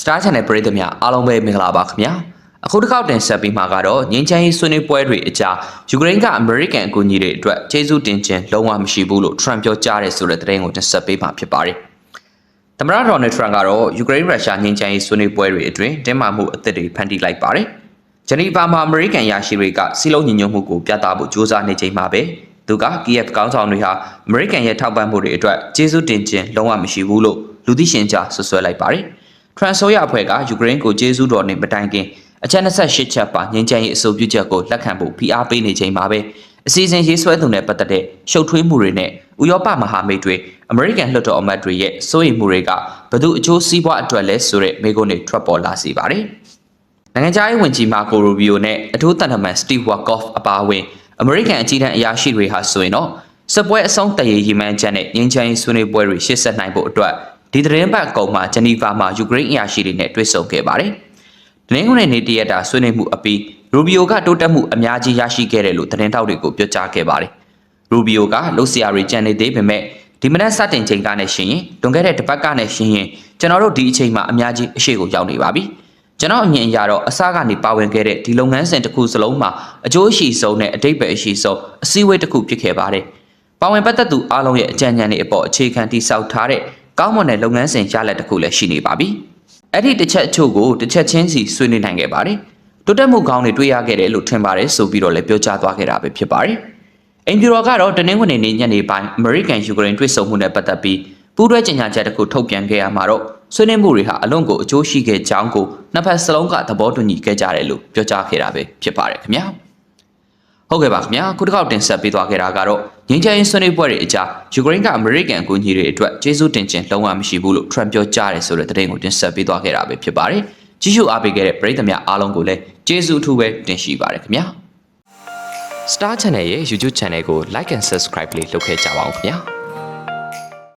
Star Channel ပရိသတ်များအားလုံးပဲမင်္ဂလာပါခင်ဗျာအခုတစ်ခေါက်တင်ဆက်ပြီးမှာကတော့ငင်းချမ်းရေးဆွေးနွေးပွဲတွေအကြားယူကရိန်းကအမေရိကန်အကူအညီတွေအတွက်ကျေးဇူးတင်ခြင်းလုံးဝမရှိဘူးလို့ Trump ပြောကြားတယ်ဆိုတဲ့သတင်းကိုတင်ဆက်ပေးမှာဖြစ်ပါတယ်သမ္မတဒေါ်နယ်ထရန့်ကတော့ယူကရိန်းရုရှားငင်းချမ်းရေးဆွေးနွေးပွဲတွေအတွင်းတင်းမာမှုအသစ်တွေဖန်တီးလိုက်ပါတယ်ဂျနီဗာမှာအမေရိကန်ယာရှိတွေကစီလုံးညီညွတ်မှုကိုပြသဖို့ကြိုးစားနေချိန်မှာပဲသူက KF ကောင်းဆောင်တွေဟာအမေရိကန်ရဲ့ထောက်ပံ့မှုတွေအတွက်ကျေးဇူးတင်ခြင်းလုံးဝမရှိဘူးလို့လူသိရှင်ကြားဆွဆွဲလိုက်ပါတယ်။ ထရန်ဆိုရအဖွဲ့ကယူကရိန်းကိုကျေးဇူးတော်နဲ့မတိုင်ခင်အချက်28ချက်ပါငင်းချမ်းရေးအဆိုပြုချက်ကိုလက်ခံဖို့ဖိအားပေးနေချိန်မှာပဲအစီအစဉ်ရေးဆွဲသူနဲ့ပတ်သက်တဲ့ရှုပ်ထွေးမှုတွေနဲ့ဥရောပမဟာမိတ်တွေအမေရိကန်လွှတ်တော်အမတ်တွေရဲ့စိုးရိမ်မှုတွေကဘသူအကျိုးစီးပွားအတွက်လဲဆိုတဲ့မေးခွန်းတွေထွက်ပေါ်လာစေပါတယ်။နိုင်ငံခြားရေးဝန်ကြီးမာကိုရူဘီယိုနဲ့အထူးတန်တမန်စတီဗ်ဝါကော့ဖ်အပါအဝင်အမေရိကန်အကြီးတန်းအရာရှိတွေဟာဆိုရင်တော့စစ်ပွဲအဆုံးတရေရီမန်းချက်နဲ့ငင်းချမ်းရေးဆွေးနွေးပွဲတွေရှေ့ဆက်နိုင်ဖို့အတွက် ဒီသတင်းပတ်အကုန်မှာဂျနီဗာမှာယူကရိန်းအရာရှိတွေနဲ့တွေ့ဆုံခဲ့ပါတယ်။တင်းငွေနေတရက်တာဆွေးနွေးမှုအပြီးရူဘီယိုကတိုးတက်မှုအများကြီးရရှိခဲ့တယ်လို့သတင်းထောက်တွေကိုပြောကြားခဲ့ပါတယ်။ရူဘီယိုကလှုပ်ရှားရီကြံနေသေးပေမဲ့ဒီမနက်စတင်ချိန်ကနဲ့ရှင်ရင်လွန်ခဲ့တဲ့တစ်ပတ်ကနဲ့ရှင်ရင်ကျွန်တော်တို့ဒီအချိန်မှာအများကြီးအရှိကိုရောက်နေပါပြီ။ကျွန်တော်အမြင်အရတော့အစကနေပါဝင်ခဲ့တဲ့ဒီလုပ်ငန်းစဉ်တစ်ခုစလုံးမှာအကျိုးရှိဆုံးနဲ့အတိတ်ပဲအရှိဆုံးအစည်းအဝေးတစ်ခုဖြစ်ခဲ့ပါတယ်။ပါဝင်ပတ်သက်သူအားလုံးရဲ့အကြံဉာဏ်တွေအပေါ်အခြေခံတိစောက်ထားတဲ့ ကောင်းမွန်တဲ့လုပ်ငန်းစဉ်ရလဒ်တစ်ခုလည်းရှိနေပါပြီ။အဲ့ဒီတစ်ချက်အချို့ကိုတစ်ချက်ချင်းစီဆွေးနွေးနိုင်ခဲ့ပါတယ်။တိုးတက်မှုကောင်းတွေတွေ့ရခဲ့တယ်လို့ထင်ပါတယ်ဆိုပြီးတော့လည်းပြောကြားသွားခဲ့တာပဲဖြစ်ပါတယ်။အင်ဂျီရောကတော့တနင်္ဂနွေနေ့ညနေပိုင်းအမေရိကန်ယူကရိန်းတွေ့ဆုံမှုနဲ့ပတ်သက်ပြီးပူးတွဲကြေညာချက်တစ်ခုထုတ်ပြန်ခဲ့ရမှာတော့ဆွေးနွေးမှုတွေဟာအလွန်ကိုအကျိုးရှိခဲ့ကြောင်းကိုနှစ်ဖက်စလုံးကသဘောတူညီခဲ့ကြတယ်လို့ပြောကြားခဲ့တာပဲဖြစ်ပါတယ်ခင်ဗျာ။ ဟုတ်ကဲ့ပါခင်ဗျာခုတစ်ခေါက်တင်ဆက်ပေးသွားခဲ့တာကတော့ငင်းချင်ဆွေးနွေးပွဲတွေအကြားယူကရိန်းကအမေရိကန်အကူအညီတွေအတွက်ကျေးဇူးတင်ခြင်းလုံးဝမရှိဘူးလို့ထရန့်ပြောကြားတယ်ဆိုတဲ့သတင်းကိုတင်ဆက်ပေးသွားခဲ့တာပဲဖြစ်ပါတယ်။ကြီးစုအားပေးခဲ့တဲ့ပရိသတ်များအားလုံးကိုလည်းကျေးဇူးအထူးပဲတင်ရှိပါတယ်ခင်ဗျာ။ Star Channel ရဲ့ YouTube Channel ကို Like and Subscribe လေးလုပ်ခဲ့ကြပါဦးခင်ဗျာ။